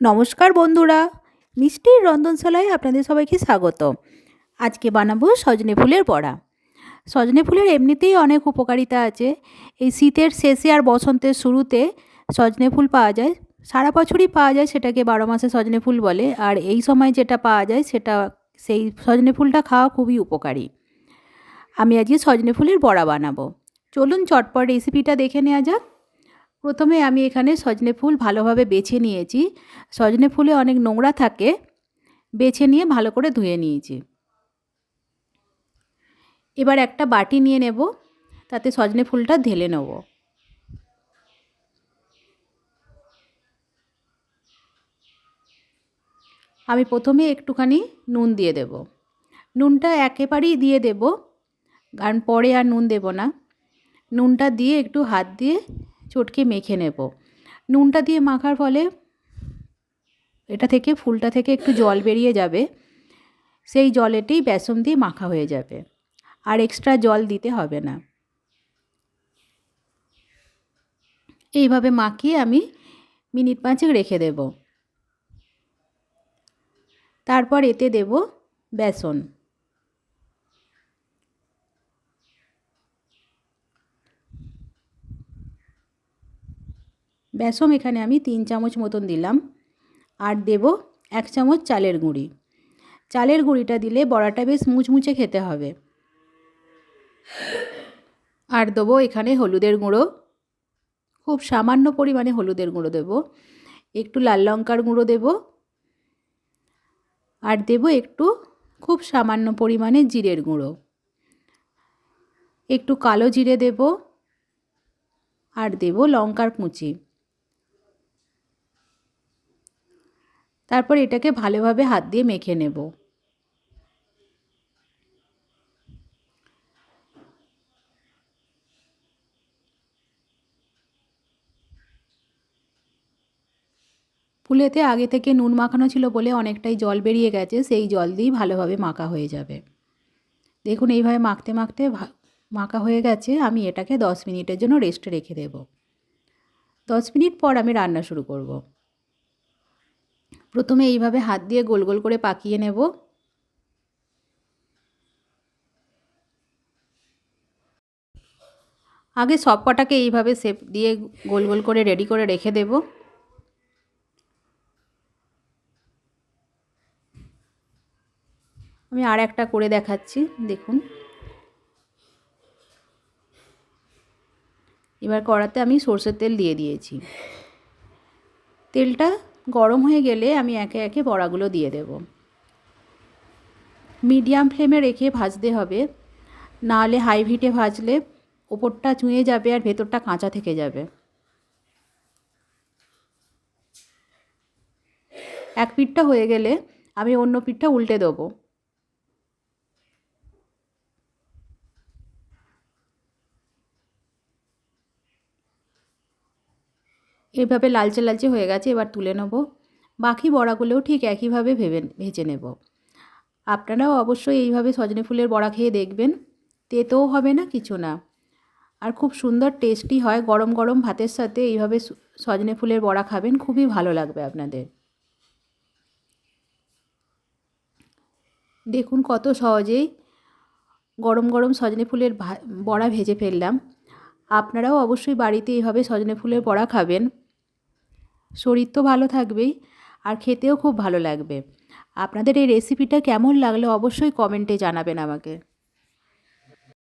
নমস্কার বন্ধুরা, মিষ্টির রন্ধনশালায় আপনাদের সবাইকে স্বাগত। আজকে বানাবো সজনে ফুলের বড়া। সজনে ফুলের এমনিতেই অনেক উপকারিতা আছে। এই শীতের শেষে আর বসন্তের শুরুতে সজনে ফুল পাওয়া যায়। সারা বছরই পাওয়া যায় সেটাকে বারো মাসে সজনে ফুল বলে। আর এই সময় যেটা পাওয়া যায় সেটা, সেই সজনে ফুলটা খাওয়া খুবই উপকারী। আমি আজকে সজনে ফুলের বড়া বানাবো। চলুন চটপট রেসিপিটা দেখে নেওয়া যাক। প্রথমে আমি এখানে সজনে ফুল ভালোভাবে বেছে নিয়েছি। সজনে ফুলে অনেক নোংরা থাকে, বেছে নিয়ে ভালো করে ধুয়ে নিয়েছি। এবার একটা বাটি নিয়ে নেব, তাতে সজনে ফুলটা ঢেলে নেব। আমি প্রথমে একটুখানি নুন দিয়ে দেব। নুনটা একেবারেই দিয়ে দেব, কারণ পরে আর নুন দেব না। নুনটা দিয়ে একটু হাত দিয়ে চটকে মেখে নেব। নুনটা দিয়ে মাখার ফলে এটা থেকে ফুলটা থেকে একটু জল বেরিয়ে যাবে। সেই জলেতেই বেসন দিয়ে মাখা হয়ে যাবে। আর এক্সট্রা জল দিতে হবে না। এইভাবে মাখিয়ে আমি মিনিট পাঁচেক রেখে দেব। তারপর এতে দেব বেসন। বেসম এখানে আমি তিন চামচ মতন দিলাম। আর দেব এক চামচ চালের গুঁড়ি। চালের গুঁড়িটা দিলে বড়াটা বেশ মুচমুচে খেতে হবে। আর দেবো এখানে হলুদের গুঁড়ো। খুব সামান্য পরিমাণে হলুদের গুঁড়ো দেব। একটু লাল লঙ্কার গুঁড়ো দেব। আর দেব একটু খুব সামান্য পরিমাণে জিরের গুঁড়ো। একটু কালো জিরে দেব। আর দেব লঙ্কার কুচি। তারপর এটাকে ভালোভাবে হাত দিয়ে মেখে নেব। ফুলেতে আগে থেকে নুন মাখানো ছিল বলে অনেকটাই জল বেরিয়ে গেছে, সেই জল দিয়েই ভালোভাবে মাখা হয়ে যাবে। দেখুন এইভাবে মাখতে মাখতে মাখা হয়ে গেছে, আমি এটাকে দশ মিনিটের জন্য রেস্টে রেখে দেব। দশ মিনিট পর আমি রান্না শুরু করব। প্রথমে এইভাবে হাত দিয়ে গোল গোল করে পাকিয়ে নেব। আগে সব কটাকে এইভাবে সেপ দিয়ে গোল গোল করে রেডি করে রেখে দেব। আমি আর একটা করে দেখাচ্ছি, দেখুন। এবার কড়াতে আমি সর্ষের তেল দিয়ে দিয়েছি। তেলটা গরম হয়ে গেলে আমি একে একে বড়াগুলো দিয়ে দেব। মিডিয়াম ফ্লেমে রেখে ভাজতে হবে। নাহলে হাই হিটে ভাজলে ওপরটা চুঁয়ে যাবে আর ভেতরটা কাঁচা থেকে যাবে। এক পিঠটা হয়ে গেলে আমি অন্য পিঠটা উল্টে দেবো। এভাবে লালচে লালচে হয়ে গেছে, এবার তুলে নেব। বাকি বড়াগুলোও ঠিক একইভাবে ভেবে, ভেজে নেব। আপনারাও অবশ্যই এইভাবে সজনে ফুলের বড়া খেয়ে দেখবেন। তেতেও হবে না, কিছু না। আর খুব সুন্দর টেস্টি হয়, গরম গরম ভাতের সাথে এইভাবে সজনে ফুলের বড়া খাবেন, খুবই ভালো লাগবে আপনাদের। দেখুন কত সহজেই গরম গরম সজনে ফুলের বড়া ভেজে ফেললাম। আপনারাও অবশ্যই বাড়িতে এইভাবে সজনে ফুলের বড়া খাবেন। শরীর তো ভালো থাকবেই, আর খেতেও খুব ভালো লাগবে। আপনাদের এই রেসিপিটা কেমন লাগল অবশ্যই কমেন্টে জানাবেন আমাকে।